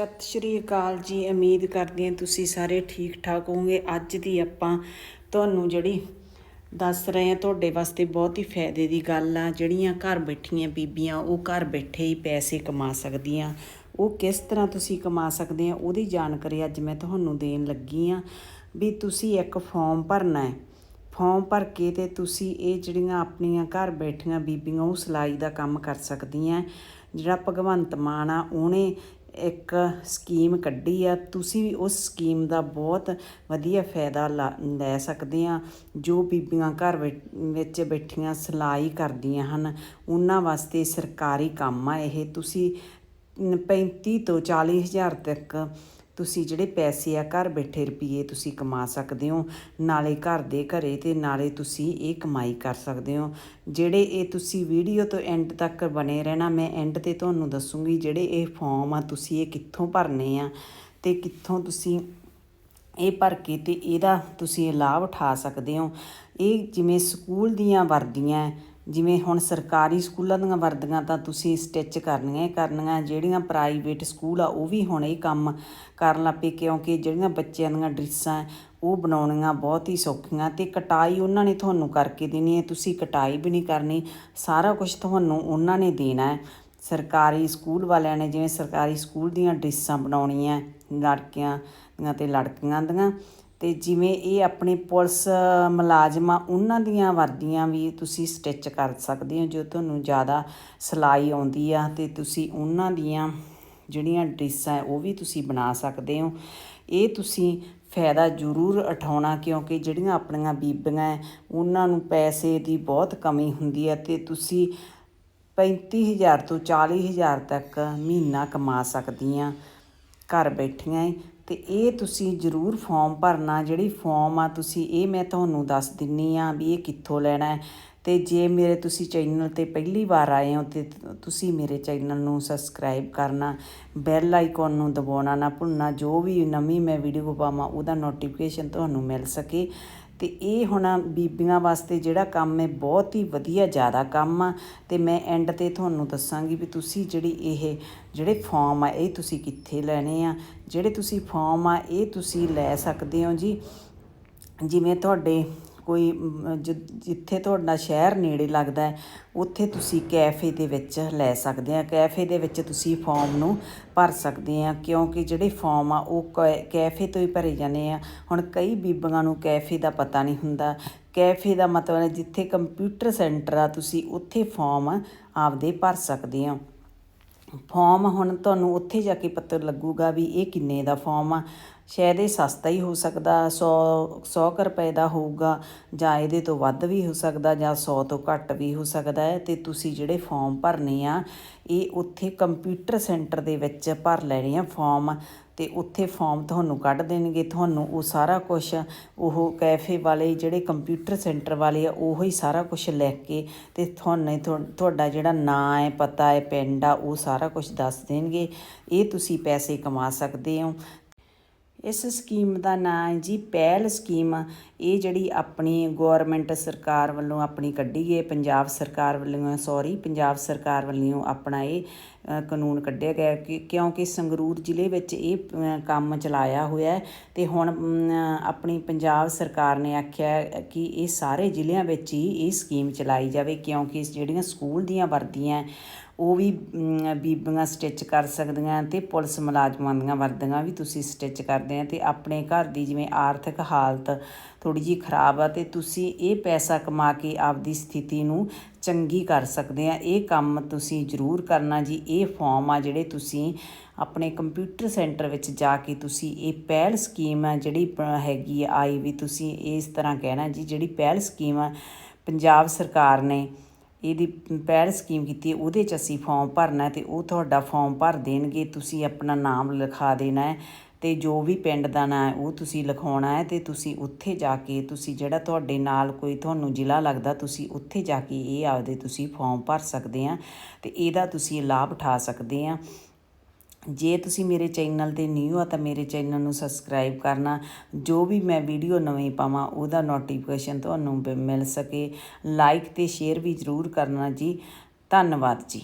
ਸਤਿ ਸ਼੍ਰੀ ਅਕਾਲ ਜੀ। ਉਮੀਦ ਕਰਦੀ ਹਾਂ ਤੁਸੀਂ ਸਾਰੇ ਠੀਕ ਠਾਕ ਹੋਵੋਗੇ। ਅੱਜ ਦੀ ਆਪਾਂ ਤੁਹਾਨੂੰ ਜਿਹੜੀ ਦੱਸ ਰਹੇ ਹਾਂ, ਤੁਹਾਡੇ ਵਾਸਤੇ ਬਹੁਤ ਹੀ ਫਾਇਦੇ ਦੀ ਗੱਲ ਆ। ਜਿਹੜੀਆਂ ਘਰ ਬੈਠੀਆਂ ਬੀਬੀਆਂ, ਉਹ ਘਰ ਬੈਠੇ ਹੀ ਪੈਸੇ ਕਮਾ ਸਕਦੀਆਂ। ਉਹ ਕਿਸ ਤਰ੍ਹਾਂ ਤੁਸੀਂ ਕਮਾ ਸਕਦੇ ਆ, ਉਹਦੀ ਜਾਣਕਾਰੀ ਅੱਜ ਮੈਂ ਤੁਹਾਨੂੰ ਦੇਣ ਲੱਗੀ ਆ ਵੀ ਤੁਸੀਂ ਇੱਕ ਫਾਰਮ ਭਰਨਾ ਹੈ। ਫਾਰਮ ਭਰ ਕੇ ਤੇ ਤੁਸੀਂ ਇਹ ਜਿਹੜੀਆਂ ਆਪਣੀਆਂ ਘਰ ਬੈਠੀਆਂ ਬੀਬੀਆਂ, ਉਹ ਸਿਲਾਈ ਦਾ ਕੰਮ ਕਰ ਸਕਦੀਆਂ। ਜਿਹੜਾ ਭਗਵੰਤ ਮਾਨ ਆ, ਉਹਨੇ ਇੱਕ ਸਕੀਮ ਕੱਢੀ ਆ। ਤੁਸੀਂ ਵੀ ਉਸ ਸਕੀਮ ਦਾ ਬਹੁਤ ਵਧੀਆ ਫਾਇਦਾ ਲਾ- ਲੈ ਸਕਦੇ ਆ। ਜੋ ਬੀਬੀਆਂ ਘਰ ਬੈ- ਵਿੱਚ ਬੈਠੀਆਂ ਸਿਲਾਈ ਕਰਦੀਆਂ ਹਨ, ਉਹਨਾਂ ਵਾਸਤੇ ਸਰਕਾਰੀ ਕੰਮ ਆ ਇਹ। ਤੁਸੀਂ 35 ਤੋਂ 40 ਹਜ਼ਾਰ ਤੱਕ ਤੁਸੀਂ ਜਿਹੜੇ ਪੈਸੇ ਆ ਘਰ ਬੈਠੇ ਰੁਪਏ ਤੁਸੀਂ ਕਮਾ ਸਕਦੇ ਹੋ, ਨਾਲੇ ਘਰ ਦੇ ਘਰੇ ਤੇ ਨਾਲੇ ਤੁਸੀਂ ਇਹ ਕਮਾਈ ਕਰ ਸਕਦੇ ਹੋ। ਜਿਹੜੇ ਇਹ ਤੁਸੀਂ ਵੀਡੀਓ ਤੋਂ ਐਂਡ ਤੱਕ ਬਣੇ ਰਹਿਣਾ, ਮੈਂ ਐਂਡ ਤੇ ਤੁਹਾਨੂੰ ਦੱਸੂਗੀ ਜਿਹੜੇ ਇਹ ਫਾਰਮ ਆ, ਤੁਸੀਂ ਇਹ ਕਿੱਥੋਂ ਭਰਨੇ ਆ ਤੇ ਕਿੱਥੋਂ ਤੁਸੀਂ ਇਹ ਭਰ ਕੇ ਤੇ ਇਹਦਾ ਤੁਸੀਂ ਲਾਭ ਉਠਾ ਸਕਦੇ ਹੋ। ਇਹ ਜਿਵੇਂ ਸਕੂਲ ਦੀਆਂ ਵਰਦੀਆਂ ਜਿਵੇਂ ਹੁਣ ਸਰਕਾਰੀ ਸਕੂਲਾਂ ਦੀਆਂ ਵਰਦੀਆਂ ਤਾਂ ਤੁਸੀਂ ਸਟਿਚ ਕਰਨੀਆਂ ਹੀ ਕਰਨੀਆਂ, ਜਿਹੜੀਆਂ ਪ੍ਰਾਈਵੇਟ ਸਕੂਲ ਆ, ਉਹ ਵੀ ਹੁਣ ਇਹ ਕੰਮ ਕਰਨ ਲੱਗ ਪਏ, ਕਿਉਂਕਿ ਜਿਹੜੀਆਂ ਬੱਚਿਆਂ ਦੀਆਂ ਡਰੈਸਾਂ ਉਹ ਬਣਾਉਣੀਆਂ ਬਹੁਤ ਹੀ ਸੌਖੀਆਂ ਤੇ ਕਟਾਈ ਉਹਨਾਂ ਨੇ ਤੁਹਾਨੂੰ ਕਰਕੇ ਦੇਣੀ ਹੈ, ਤੁਸੀਂ ਕਟਾਈ ਵੀ ਨਹੀਂ ਕਰਨੀ, ਸਾਰਾ ਕੁਝ ਤੁਹਾਨੂੰ ਉਹਨਾਂ ਨੇ ਦੇਣਾ ਹੈ। ਸਰਕਾਰੀ ਸਕੂਲ ਵਾਲਿਆਂ ਨੇ ਜਿਵੇਂ ਸਰਕਾਰੀ ਸਕੂਲ ਦੀਆਂ ਡਰੈਸਾਂ ਬਣਾਉਣੀਆਂ ਲੜਕੀਆਂ ਦੀਆਂ ਤੇ ਲੜਕੀਆਂ ਦੀਆਂ ਅਤੇ ਜਿਵੇਂ ਇਹ ਆਪਣੇ ਪੁਲਿਸ ਮੁਲਾਜ਼ਮਾਂ ਉਹਨਾਂ ਦੀਆਂ ਵਰਦੀਆਂ ਵੀ ਤੁਸੀਂ ਸਟਿਚ ਕਰ ਸਕਦੇ ਹੋ ਜੋ ਤੁਹਾਨੂੰ ਜ਼ਿਆਦਾ ਸਿਲਾਈ ਆਉਂਦੀ ਆ ਤੇ ਤੁਸੀਂ ਉਹਨਾਂ ਦੀਆਂ ਜਿਹੜੀਆਂ ਡਰੈਸਾਂ ਉਹ ਵੀ ਤੁਸੀਂ ਬਣਾ ਸਕਦੇ ਹੋ। ਇਹ ਤੁਸੀਂ ਫਾਇਦਾ ਜ਼ਰੂਰ ਉਠਾਉਣਾ ਕਿਉਂਕਿ ਜਿਹੜੀਆਂ ਆਪਣੀਆਂ ਬੀਬੀਆਂ ਹੈ, ਉਹਨਾਂ ਨੂੰ ਪੈਸੇ ਦੀ ਬਹੁਤ ਕਮੀ ਹੁੰਦੀ ਹੈ ਤੇ ਤੁਸੀਂ 35000 ਤੋਂ 40000 ਤੱਕ ਮਹੀਨਾ ਕਮਾ ਸਕਦੀਆਂ ਘਰ ਬੈਠੀਆਂ ਹੀ। ਤੇ ਇਹ ਤੁਸੀਂ ਜ਼ਰੂਰ ਫਾਰਮ ਭਰਨਾ, ਜਿਹੜੀ ਫਾਰਮ ਆ ਤੁਸੀਂ, ਇਹ ਮੈਂ ਤੁਹਾਨੂੰ ਦੱਸ ਦਿੰਨੀ ਆ ਵੀ ਇਹ ਕਿੱਥੋਂ ਲੈਣਾ ਹੈ। ਤੇ ਜੇ ਮੇਰੇ ਤੁਸੀਂ ਚੈਨਲ ਤੇ ਪਹਿਲੀ ਵਾਰ ਆਏ ਹੋ ਤੇ ਤੁਸੀਂ ਮੇਰੇ ਚੈਨਲ ਨੂੰ ਸਬਸਕ੍ਰਾਈਬ ਕਰਨਾ ਬੈਲ ਆਈਕਨ ਨੂੰ ਦਬਾਉਣਾ ਨਾ ਭੁੱਲਣਾ, ਜੋ ਵੀ ਨਵੀਂ ਮੈਂ ਵੀਡੀਓ ਪਾਵਾਂ, ਉਹਦਾ ਨੋਟੀਫਿਕੇਸ਼ਨ ਤੁਹਾਨੂੰ ਮਿਲ ਸਕੇ। ਤੇ ਇਹ ਹੁਣ ਬੀਬੀਆਂ ਵਾਸਤੇ ਜਿਹੜਾ ਕੰਮ ਹੈ, ਬਹੁਤ ਹੀ ਵਧੀਆ ਜ਼ਿਆਦਾ ਕੰਮ ਆ। ਤੇ ਮੈਂ ਐਂਡ ਤੇ ਤੁਹਾਨੂੰ ਦੱਸਾਂਗੀ ਵੀ ਤੁਸੀਂ ਜਿਹੜੀ ਇਹ ਜਿਹੜੇ ਫਾਰਮ ਆ, ਇਹ ਤੁਸੀਂ ਕਿੱਥੇ ਲੈਣੇ ਆ? ਜਿਹੜੇ ਤੁਸੀਂ ਫਾਰਮ ਆ, ਇਹ ਤੁਸੀਂ ਲੈ ਸਕਦੇ ਹੋ ਜੀ। ਜਿਵੇਂ ਤੁਹਾਡੇ ਕੋਈ ਜਿੱਥੇ ਤੁਹਾਡਾ ਸ਼ਹਿਰ ਨੇੜੇ ਲੱਗਦਾ ਹੈ, ਉੱਥੇ ਤੁਸੀਂ ਕੈਫੇ ਦੇ ਵਿੱਚ ਲੈ ਸਕਦੇ ਆ ਕੈਫੇ ਦੇ ਵਿੱਚ ਤੁਸੀਂ ਫਾਰਮ ਨੂੰ ਭਰ ਸਕਦੇ ਆ ਕਿਉਂਕਿ ਜਿਹੜੇ ਫਾਰਮ ਆ, ਉਹ ਕੈ- ਕੈਫੇ ਤੋਂ ਹੀ ਭਰੇ ਜਾਂਦੇ ਆ। ਹੁਣ ਕਈ ਬੀਬੀਆਂ ਨੂੰ ਕੈਫੇ ਦਾ ਪਤਾ ਨਹੀਂ ਹੁੰਦਾ। ਕੈਫੇ ਦਾ ਮਤਲਬ ਹੈ ਜਿੱਥੇ ਕੰਪਿਊਟਰ ਸੈਂਟਰ ਆ, ਤੁਸੀਂ ਉੱਥੇ ਫਾਰਮ ਆਪਦੇ ਭਰ ਸਕਦੇ ਹੋ। ਫਾਰਮ ਹੁਣ ਤੁਹਾਨੂੰ ਉੱਥੇ ਜਾ ਕੇ ਪਤਾ ਲੱਗੂਗਾ ਵੀ ਇਹ ਕਿੰਨੇ ਦਾ ਫਾਰਮ ਆ। ਸ਼ਾਇਦ ਇਹ ਸਸਤਾ ਹੀ ਹੋ ਸਕਦਾ 100 100 ਕੁ ਰੁਪਏ ਦਾ ਹੋਊਗਾ ਜਾਂ ਇਹਦੇ ਤੋਂ ਵੱਧ ਵੀ ਹੋ ਸਕਦਾ ਜਾਂ 100 ਤੋਂ ਘੱਟ ਵੀ ਹੋ ਸਕਦਾ ਹੈ। ਤੇ ਤੁਸੀਂ ਜਿਹੜੇ ਫਾਰਮ ਭਰਨੇ ਆ, ਇਹ ਉੱਥੇ ਕੰਪਿਊਟਰ ਸੈਂਟਰ ਦੇ ਵਿੱਚ ਭਰ ਲੈਣੇ ਆ ਫਾਰਮ ਤੇ ਉੱਥੇ ਫਾਰਮ ਤੁਹਾਨੂੰ ਕੱਢ ਦੇਣਗੇ। ਤੁਹਾਨੂੰ ਉਹ ਸਾਰਾ ਕੁਝ ਉਹ ਕੈਫੇ ਵਾਲੇ ਜਿਹੜੇ ਕੰਪਿਊਟਰ ਸੈਂਟਰ ਵਾਲੇ ਆ, ਉਹ ਹੀ ਸਾਰਾ ਕੁਝ ਲੈ ਕੇ ਤੇ ਤੁਹਾਨੂੰ ਤੁਹਾਡਾ ਜਿਹੜਾ ਨਾਂ ਹੈ, ਪਤਾ ਹੈ, ਪਿੰਡ ਆ, ਉਹ ਸਾਰਾ ਕੁਝ ਦੱਸ ਦੇਣਗੇ। ਇਹ ਤੁਸੀਂ ਪੈਸੇ ਕਮਾ ਸਕਦੇ ਹੋ। ਇਸ ਸਕੀਮ ਦਾ ਨਾਂ ਹੈ ਜੀ ਪਹਿਲ ਸਕੀਮ। ਇਹ ਜਿਹੜੀ ਆਪਣੀ ਗਵਰਨਮੈਂਟ ਸਰਕਾਰ ਵੱਲੋਂ ਆਪਣੀ ਕੱਢੀ ਗਈ ਪੰਜਾਬ ਸਰਕਾਰ ਵੱਲੋਂ ਸੌਰੀ ਪੰਜਾਬ ਸਰਕਾਰ ਵੱਲੋਂ ਆਪਣਾ ਇਹ ਕਾਨੂੰਨ ਕੱਢਿਆ ਗਿਆ ਕਿ ਕਿਉਂਕਿ ਸੰਗਰੂਰ ਜ਼ਿਲ੍ਹੇ ਵਿੱਚ ਇਹ ਕੰਮ ਚਲਾਇਆ ਹੋਇਆ ਹੈ ਤੇ ਹੁਣ ਆਪਣੀ ਪੰਜਾਬ ਸਰਕਾਰ ਨੇ ਆਖਿਆ ਕਿ ਇਹ ਸਾਰੇ ਜ਼ਿਲ੍ਹਿਆਂ ਵਿੱਚ ਹੀ ਇਹ ਸਕੀਮ ਚਲਾਈ ਜਾਵੇ ਕਿਉਂਕਿ ਜਿਹੜੀਆਂ ਸਕੂਲ ਦੀਆਂ ਵਰਦੀਆਂ ਉਹ ਵੀ ਬੀਬੀਆਂ ਸਟਿਚ ਕਰ ਸਕਦੀਆਂ ਤੇ ਪੁਲਿਸ ਮੁਲਾਜ਼ਮਾਂ ਦੀਆਂ ਵਰਦੀਆਂ ਵੀ ਤੁਸੀਂ ਸਟਿਚ ਕਰਦੇ ਆ ਤੇ ਆਪਣੇ ਘਰ ਦੀ ਜਿਵੇਂ ਆਰਥਿਕ ਹਾਲਤ ਥੋੜੀ ਜੀ ਖਰਾਬ ਆ ਤੇ ਤੁਸੀਂ ਇਹ ਪੈਸਾ ਕਮਾ ਕੇ ਆਪਦੀ ਸਥਿਤੀ ਨੂੰ ਚੰਗੀ ਕਰ ਸਕਦੇ ਆ। ਇਹ ਕੰਮ ਤੁਸੀਂ ਜ਼ਰੂਰ ਕਰਨਾ ਜੀ। ਇਹ ਫਾਰਮ ਆ ਜਿਹੜੇ ਤੁਸੀਂ ਆਪਣੇ ਕੰਪਿਊਟਰ ਸੈਂਟਰ ਵਿੱਚ ਜਾ ਕੇ ਤੁਸੀਂ ਇਹ ਪਹਿਲ ਸਕੀਮ ਆ ਜਿਹੜੀ ਪ- ਹੈਗੀ ਆਈ ਵੀ ਤੁਸੀਂ ਇਸ ਤਰ੍ਹਾਂ ਕਹਿਣਾ ਜੀ। ਜਿਹੜੀ ਪਹਿਲ ਸਕੀਮ ਆ ਪੰਜਾਬ ਸਰਕਾਰ ਨੇ ਇਹਦੀ ਪਹਿਲ ਸਕੀਮ ਕੀਤੀ ਹੈ, ਉਹਦੇ 'ਚ ਅਸੀਂ ਫਾਰਮ ਭਰਨਾ ਹੈ ਤੇ ਉਹ ਤੁਹਾਡਾ ਫਾਰਮ ਭਰ ਦੇਣਗੇ ਤੁਸੀਂ ਆਪਣਾ ਨਾਮ ਲਿਖਾ ਦੇਣਾ ਹੈ ਤੇ ਜੋ ਵੀ ਪਿੰਡ ਦਾ ਨਾਂ ਹੈ ਉਹ ਤੁਸੀਂ ਲਿਖਾਉਣਾ ਹੈ ਤੇ ਤੁਸੀਂ ਉੱਥੇ ਜਾ ਕੇ ਤੁਸੀਂ ਜਿਹੜਾ ਤੁਹਾਡੇ ਨਾਲ ਕੋਈ ਤੁਹਾਨੂੰ ਜ਼ਿਲ੍ਹਾ ਲੱਗਦਾ ਤੁਸੀਂ ਉੱਥੇ ਜਾ ਕੇ ਇਹ ਆਪਦੇ ਤੁਸੀਂ ਫਾਰਮ ਭਰ ਸਕਦੇ ਆ ਤੇ ਇਹਦਾ ਤੁਸੀਂ ਲਾਭ ਉਠਾ ਸਕਦੇ ਆ ਜੇ ਤੁਸੀਂ ਮੇਰੇ ਚੈਨਲ ਤੇ ਨਿਊ ਆ ਤਾਂ ਮੇਰੇ ਚੈਨਲ ਨੂੰ ਸਬਸਕ੍ਰਾਈਬ ਕਰਨਾ। ਜੋ ਵੀ ਮੈਂ ਵੀਡੀਓ ਨਵੀਂ ਪਾਵਾਂ, ਉਹਦਾ ਨੋਟੀਫਿਕੇਸ਼ਨ ਤੁਹਾਨੂੰ ਮਿਲ ਸਕੇ। ਲਾਈਕ ਤੇ ਸ਼ੇਅਰ ਵੀ ਜ਼ਰੂਰ ਕਰਨਾ ਜੀ। ਧੰਨਵਾਦ ਜੀ।